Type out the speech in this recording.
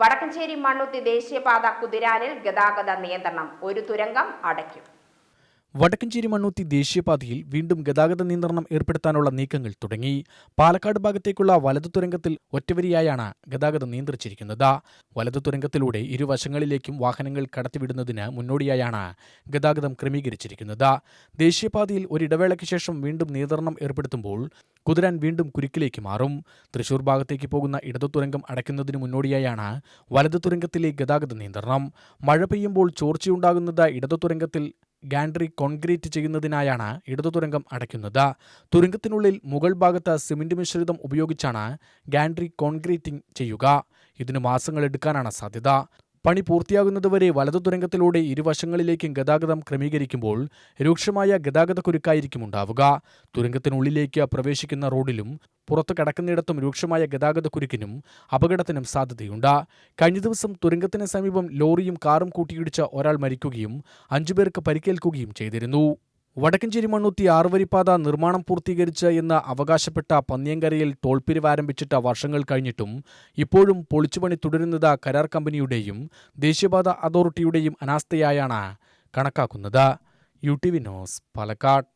വടക്കഞ്ചേരി മണ്ണുത്തി ദേശീയപാത കുതിരാനിൽ ഗതാഗത നിയന്ത്രണം. ഒരു തുരങ്കം അടയ്ക്കും. വടക്കഞ്ചേരി മണ്ണൂത്തി ദേശീയപാതയിൽ വീണ്ടും ഗതാഗത നിയന്ത്രണം ഏർപ്പെടുത്താനുള്ള നീക്കങ്ങൾ തുടങ്ങി. പാലക്കാട് ഭാഗത്തേക്കുള്ള വലതു തുരങ്കത്തിൽ ഒറ്റവരിയായാണ് ഗതാഗതം നിയന്ത്രിച്ചിരിക്കുന്നത്. വലതു തുരങ്കത്തിലൂടെ ഇരുവശങ്ങളിലേക്കും വാഹനങ്ങൾ കടത്തിവിടുന്നതിന് മുന്നോടിയായാണ് ഗതാഗതം ക്രമീകരിച്ചിരിക്കുന്നത്. ദേശീയപാതയിൽ ഒരിടവേളയ്ക്ക് ശേഷം വീണ്ടും നിയന്ത്രണം ഏർപ്പെടുത്തുമ്പോൾ കുതിരാൻ വീണ്ടും കുരുക്കിലേക്ക് മാറും. തൃശൂർ ഭാഗത്തേക്ക് പോകുന്ന ഇടതു തുരങ്കം അടയ്ക്കുന്നതിന് മുന്നോടിയായാണ് വലതു തുരങ്കത്തിലെ ഗതാഗത നിയന്ത്രണം. മഴ പെയ്യുമ്പോൾ ചോർച്ചയുണ്ടാകുന്നത് ഇടതു തുരങ്കത്തിൽ ഗാൻഡ്രി കോൺക്രീറ്റ് ചെയ്യുന്നതിനായാണ് ഇടതു തുരങ്കം അടയ്ക്കുന്നത്. തുരങ്കത്തിനുള്ളിൽ മുകൾ ഭാഗത്ത് സിമന്റ് മിശ്രിതം ഉപയോഗിച്ചാണ് ഗാൻഡ്രി കോൺക്രീറ്റിംഗ് ചെയ്യുക. ഇതിന് മാസങ്ങളെടുക്കാനാണ് സാധ്യത. പണി പൂർത്തിയാകുന്നതുവരെ വലതു തുരങ്കത്തിലൂടെ ഇരുവശങ്ങളിലേക്കും ഗതാഗതം ക്രമീകരിക്കുമ്പോൾ രൂക്ഷമായ ഗതാഗത കുരുക്കായിരിക്കും ഉണ്ടാവുക. തുരങ്കത്തിനുള്ളിലേക്ക് പ്രവേശിക്കുന്ന റോഡിലും പുറത്തു കടക്കുന്നിടത്തും രൂക്ഷമായ ഗതാഗത കുരുക്കിനും അപകടത്തിനും സാധ്യതയുണ്ട്. കഴിഞ്ഞ ദിവസം തുരങ്കത്തിന് സമീപം ലോറിയും കാറും കൂട്ടിയിടിച്ച ഒരാൾ മരിക്കുകയും അഞ്ചുപേർക്ക് പരിക്കേൽക്കുകയും ചെയ്തിരുന്നു. വടക്കഞ്ചേരി മണ്ണുത്തി ആറുവരിപ്പാത നിർമ്മാണം പൂർത്തീകരിച്ച് എന്ന് അവകാശപ്പെട്ട പന്നിയങ്കരയിൽ ടോൾപിരിവ് ആരംഭിച്ചിട്ട വർഷങ്ങൾ കഴിഞ്ഞിട്ടും ഇപ്പോഴും പൊളിച്ചുപണി തുടരുന്നത് കരാർ കമ്പനിയുടെയും ദേശീയപാത അതോറിറ്റിയുടെയും അനാസ്ഥയായാണ് കണക്കാക്കുന്നത്. U T V news Palakkad.